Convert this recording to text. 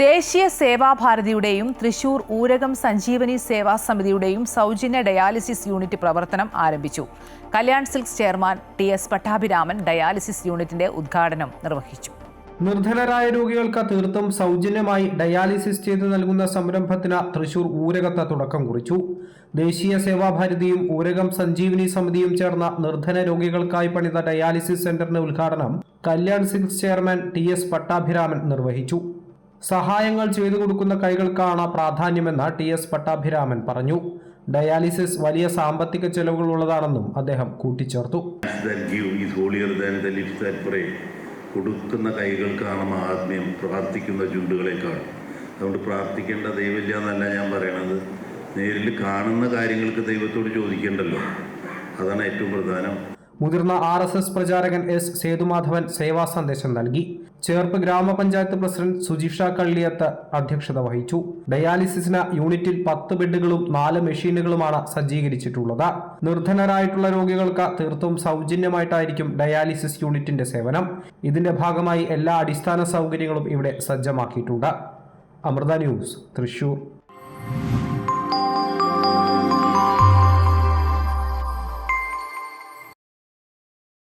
ദേശീയ സേവാഭാരതിയുടെയും തൃശൂർ ഊരകം സഞ്ജീവനി സേവാ സമിതിയുടെയും സൗജന്യ dialysis unit പ്രവർത്തനം ആരംഭിച്ചു. Kalyan Silks chairman T S Pattabhiraman dialysis യൂണിറ്റിന്റെ ഉദ്ഘാടനം നിർവഹിച്ചു. നിർധനരായ രോഗികൾക്ക് തീർത്തും സൗജന്യമായി ഡയാലിസിസ് ചെയ്ത് നൽകുന്ന സംരംഭത്തിന് തൃശൂർ ഊരകത്ത് തുടക്കം കുറിച്ചു. ദേശീയ സേവാഭാരതിയും ഊരകം സഞ്ജീവനി സമിതിയും ചേർന്ന നിർധന രോഗികൾക്കായി പണിത ഡയാലിസിസ് സെന്ററിന്റെ ഉദ്ഘാടനം Kalyan Silks chairman T S Pattabhiraman നിർവഹിച്ചു. സഹായങ്ങൾ ചെയ്തു കൊടുക്കുന്ന കൈകൾക്കാണ് പ്രാധാന്യമെന്ന് ടി എസ് പട്ടാഭിരാമൻ പറഞ്ഞു. ഡയാലിസിസ് വലിയ സാമ്പത്തിക ചെലവുകൾ ഉള്ളതാണെന്നും അദ്ദേഹം കൂട്ടിച്ചേർത്തു. കൊടുക്കുന്ന കൈകൾക്കാണ് മഹാത്മ്യം പ്രാർത്ഥിക്കുന്ന ചുണ്ടുകളെക്കാൾ. അതുകൊണ്ട് പ്രാർത്ഥിക്കേണ്ട ദൈവമില്ല എന്നല്ല ഞാൻ പറയണത്. നേരിൽ കാണുന്ന കാര്യങ്ങൾക്ക് ദൈവത്തോട് ചോദിക്കേണ്ടല്ലോ. അതാണ് ഏറ്റവും പ്രധാനം. മുതിർന്ന ആർ എസ് എസ് പ്രചാരകൻ എസ് സേതുമാധവൻ സേവാ സന്ദേശം നൽകി. ചേർപ്പ് ഗ്രാമപഞ്ചായത്ത് പ്രസിഡന്റ് സുജിഷ കള്ളിയത്ത് അധ്യക്ഷത വഹിച്ചു. ഡയാലിസിസിന് യൂണിറ്റിൽ പത്ത് ബെഡുകളും നാല് മെഷീനുകളുമാണ് സജ്ജീകരിച്ചിട്ടുള്ളത്. നിർധനരായിട്ടുള്ള രോഗികൾക്ക് തീർത്തും സൗജന്യമായിട്ടായിരിക്കും ഡയാലിസിസ് യൂണിറ്റിന്റെ സേവനം. ഇതിന്റെ ഭാഗമായി എല്ലാ അടിസ്ഥാന സൗകര്യങ്ങളും ഇവിടെ സജ്ജമാക്കിയിട്ടുണ്ട്. അമൃത ന്യൂസ് തൃശൂർ.